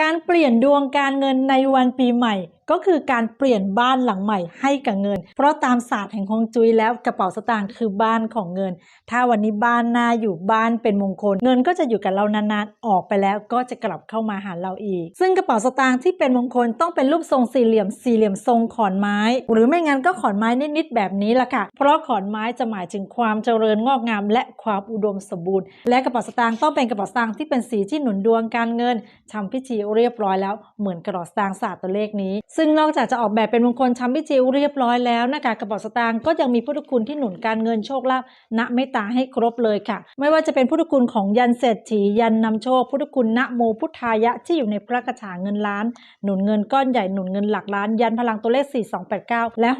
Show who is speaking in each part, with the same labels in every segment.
Speaker 1: การเปลี่ยนดวงการเงินในวันปีใหม่ ก็คือการเปลี่ยนบ้านหลังใหม่ให้กับเงิน เพราะตามศาสตร์แห่งฮวงจุ้ยแล้วกระเป๋าสตางค์คือบ้านของเงิน ถ้าวันนี้บ้านน่าอยู่บ้านเป็นมงคล เงินก็จะอยู่กับเรานานๆออกไปแล้วก็จะกลับเข้ามาหาเราอีก ซึ่งกระเป๋าสตางค์ที่เป็นมงคลต้องเป็นรูปทรงสี่เหลี่ยมสี่เหลี่ยมทรงขอนไม้ หรือไม่งั้นก็ขอนไม้นิดๆแบบนี้ละค่ะ เพราะขอนไม้จะหมายถึงความเจริญงอกงาม และความอุดมสมบูรณ์ และกระเป๋าสตางค์ต้องเป็นกระเป๋าสตางค์ที่เป็นสีที่หนุนดวงการเงินทำพิธีเรียบร้อยแล้วเหมือนกระเป๋าสตางค์ศาสตร์ตัวเลขนี้ซึ่งึ่งนอกจากจะออกแบบเป็นมงคลทำพิธีเรียบร้อยแล้วนะคะกระเป๋าสตางค์ก็ยังมีพุทธคุณที่หนุนการเงินโชคลาภณเมตตาให้ครบเลยค่ะ ไม่ว่าจะเป็นพุทธคุณของยันเศรษฐียันนำโชค พุทธคุณนะโมพุทธายะที่อยู่ในพระกระถางเงินล้าน หนุนเงินก้อนใหญ่หนุนเงินหลักล้าน ยันพลังตัวเลข 4289 และ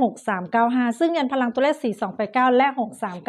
Speaker 1: 6395 ซึ่งยันพลังตัวเลข 4289 และ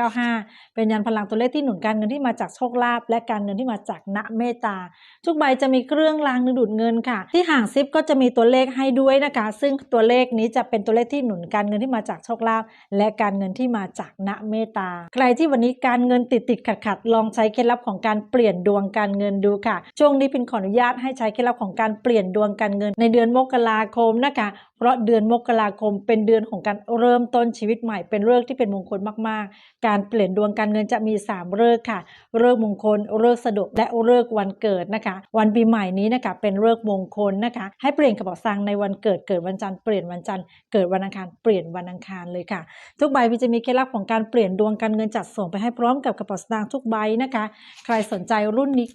Speaker 1: 6395 เป็นยันพลังตัวเลขที่หนุนการเงินที่มาจากโชคลาภและการเงินที่มาจากณเมตตา ทุกใบจะมีเครื่องรางดึงดูดเงินค่ะ ที่ห่างซิปก็จะมีตัวเลขให้ด้วยนะคะซึ่งตัวเลขนี้จะเป็นตัวเลขที่หนุนการเงินที่มาจากโชคลาภและการเงินที่มาจากณเมตตา ใครที่วันนี้การเงินติดติดขัดขัดลองใช้เคล็ดลับของการเปลี่ยนดวงการเงินดูค่ะ ช่วงนี้พินขออนุญาตให้ใช้เคล็ดลับของการเปลี่ยนดวงการเงินในเดือนมกราคมนะคะ เพราะเดือนมกราคม เป็นเดือนของการเริ่มต้นชีวิตใหม่เป็นเรื่องที่เป็นมงคลมากๆ การเปลี่ยนดวงการเงินจะมี 3เลิกค่ะเลิกมงคลเลิกสะดวกและเลิกวันเกิดนะคะ วันปีใหม่นี้นะคะเป็นเลิกมงคลนะคะ ให้เปลี่ยนกระเป๋าตังในวันเกิดเกิดวันจันทร์เปลี่ยนวันจันทร์เกิดวันอังคารเปลี่ยนวันอังคารเลยค่ะ ทุกใบพี่จะมีเคล็ดลับของการเปลี่ยนดวงการเงินจัดส่งไปให้พร้อมกับกระเป๋าสตางค์ทุกใบนะคะ ใครสนใจรุ่นนี้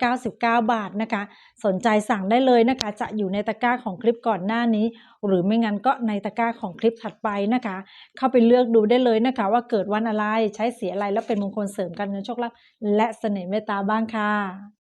Speaker 1: 999 บาทนะคะ สนใจสั่งได้เลยนะคะ จะอยู่ในตะกร้าของคลิปก่อนหน้านี้ หรือไม่งั้นก็ในตะกร้าของคลิปถัดไปนะคะ เข้าไปเลือกดูได้เลยนะคะ ว่าเกิดวันอะไรใช้สีอะไรแล้วเป็นมงคลเสริมการเงินโชคลาภและเสน่ห์เมตตาบ้างค่ะ